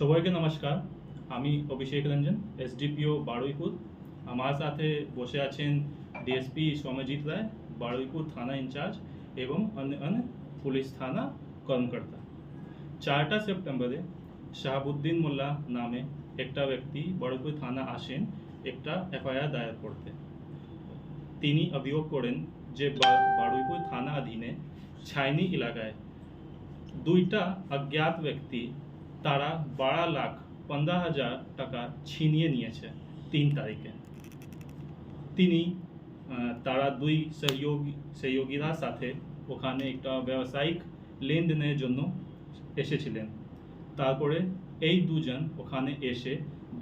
সবাইকে নমস্কার। আমি অভিষেক রঞ্জন, এসডিপিও বারুইপুর। আমার সাথে বসে আছেন ডিএসপি সৌম্যজিৎ রায়, বারুইপুর থানা ইনচার্জ এবং অন্য অন্য পুলিশ থানা কর্মকর্তা। চারটা সেপ্টেম্বরে শাহাবুদ্দিন মোল্লা নামে একটা ব্যক্তি বারুইপুর থানা আসেন, একটা এফআইআর দায়ের করতে। তিনি অভিযোগ করেন যে বারুইপুর থানা অধীনে ছাইনি এলাকায় দুইটা অজ্ঞাত ব্যক্তি তারা বারো লাখ পনেরো হাজার টাকা ছিনিয়ে নিয়েছে তিন তারিখে। তিনি তারা দুই সহযোগী, সহযোগীরা সাথে ওখানে একটা ব্যবসায়িক লেনদেনের জন্য এসেছিলেন। তারপরে এই দুজন ওখানে এসে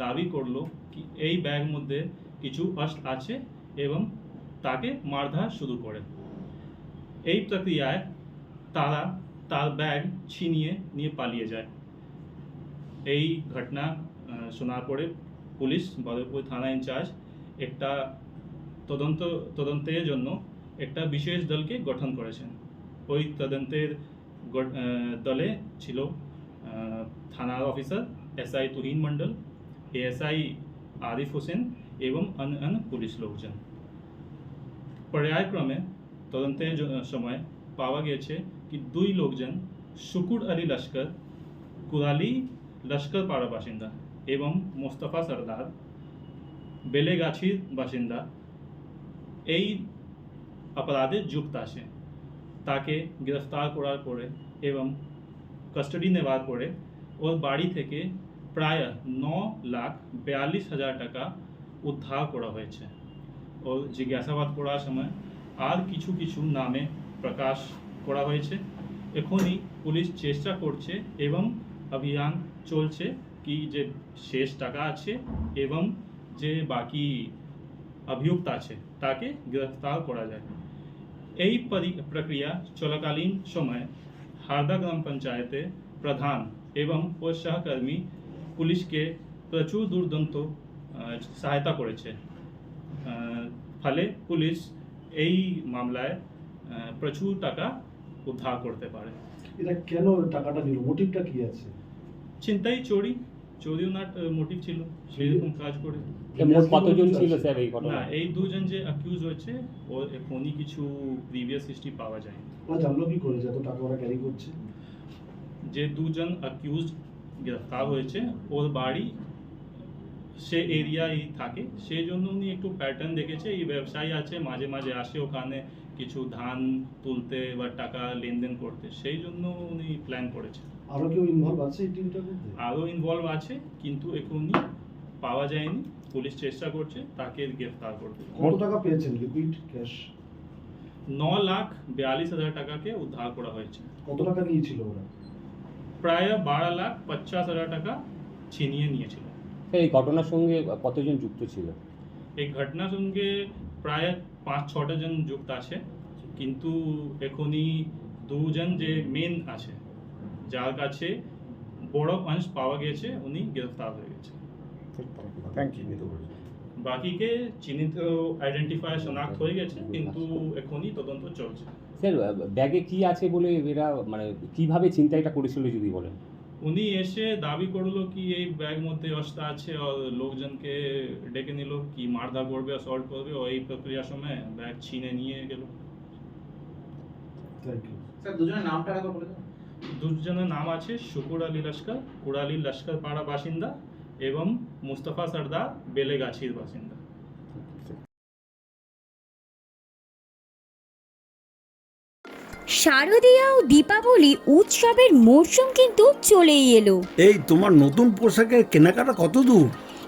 দাবি করল কি এই ব্যাগ মধ্যে কিছু অস্ত্র আছে এবং তাকে মারধর শুরু করে। এই প্রক্রিয়ায় তারা তার ব্যাগ ছিনিয়ে নিয়ে পালিয়ে যায়। এই ঘটনা শোনার পরে পুলিশ বারুইপুর থানা ইনচার্জ একটা তদন্ত, তদন্তের জন্য একটা বিশেষ দলকে গঠন করেছেন। ওই তদন্তের দলে ছিল থানার officer SI Tuhin Mondal ASI Arif Hossain এবং অন্য অন্য পুলিশ লোকজন। পর্যায়ক্রমে তদন্তের সময় পাওয়া গেছে কি দুই লোকজন শুকুর আলী লস্কর, কুরালি লস্কর পাড়া বাসিন্দা এবং মোস্তফা সরদার বেলেগাছির বাসিন্দা। এই অপরাধে যুক্ত আছে। তাকে গ্রেফতার করার পরে এবং কাস্টাডি নেওয়ার পরে ওর বাড়ি থেকে প্রায় ন লাখ বিয়াল্লিশ হাজার টাকা উদ্ধার করা হয়েছে। ও জিজ্ঞাসাবাদ করার সময় আর কিছু কিছু নামে প্রকাশ করা হয়েছে। এখনই পুলিশ চেষ্টা করছে এবং অভিযান চলছে কি যে শেষ টাকা আছে এবং যে বাকি অভিযুক্ত আছে তাকে গ্রেফতার করা যায় এই পরি- প্রক্রিয়া চলাকালীন সময় হারদা গ্রাম পঞ্চায়েতে প্রধান এবং ও সহকর্মী পুলিশকে প্রচুর দুর্দান্ত সহায়তা করেছে ফলে পুলিশ এই মামলায় প্রচুর টাকা উদ্ধার করতে পারে এটা কেন টাকাটা নিল মোটিভটা কি আছে চিন্তাই চোরি চোরি ওনার মোটিভ ছিল সেরকম কাজ করে। মোট কতজন ছিল স্যার এই না ঘটনা এই দুজন যে অ্যাকিউজ হয়েছে ও এখনই কিছু প্রিভিয়াস হিস্ট্রি পাওয়া যায় ওরা জানলো কি করে যে এত টাকা ওরা ক্যারি করছে? যে দুজন অ্যাকিউজ গ্রেফতার হয়েছে ওর বাড়ি সে এরিয়ায় থাকে সেই জন্য উনি একটু প্যাটার্ন দেখেছে এই ব্যবসায়ী আছে মাঝে মাঝে আসে ওখানে কিছু ধান তুলতে বা টাকা লেনদেন করতে সেই জন্য উনি প্ল্যান করেছে আরও কেউ ইনভলভ আছে এই টিমটার মধ্যে আরও ইনভলভ আছে কিন্তু এখনই পাওয়া যায়নি। পুলিশ চেষ্টা করছে তাকে গ্রেফতার করতে। কত টাকা পেয়েছেন লিকুইড ক্যাশ ন লাখ বিয়াল্লিশ হাজার টাকাকে উদ্ধার করা হয়েছে। কত টাকা নিয়েছিল ওরা? প্রায় বারো লাখ পঞ্চাশ হাজার টাকা ছিনিয়ে নিয়েছিল। এই ঘটনার সঙ্গে কতজন যুক্ত ছিল? এই ঘটনার সঙ্গে প্রায় পাঁচ ছটা জন যুক্ত আছে কিন্তু এখনই দুজন যে মেন আছে যার কাছে বড় অংশ পাওয়া গেছে উনি গ্রেফতার হয়ে গেছে থ্যাংক ইউ বাকিকে চিহ্নিত আইডেন্টিফাই শনাক্ত হয়ে গেছে কিন্তু এখনই তদন্ত চলছে স্যার ব্যাগে কি আছে বলে এরা মানে কীভাবে চিন্তাইটা করেছিল যদি বলেন উনি এসে দাবি করল কি এই ব্যাগ মধ্যে অস্ত্র আছে আর লোকজনকে ডেকে নিল কি মারধর করবে অসল্ট করবে ওই এই প্রক্রিয়ার সময় ব্যাগ ছিনে নিয়ে গেল থ্যাংক ইউ স্যার দুজনের নামটা একবার বলে দেন দুজনের নাম আছে শুকুর আলী লস্কর কুড়ালি লস্কর পাড়া বাসিন্দা এবং মুস্তফা সর্দার বেলেগাছির বাসিন্দা। শারদীয়া ও দীপাবলি উৎসবের মরশুম কিন্তু চলেই এলো। এই তোমার নতুন পোশাকের কেনাকাটা কত দূর?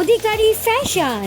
অধিকারী ফ্যাশন।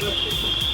Perfeito.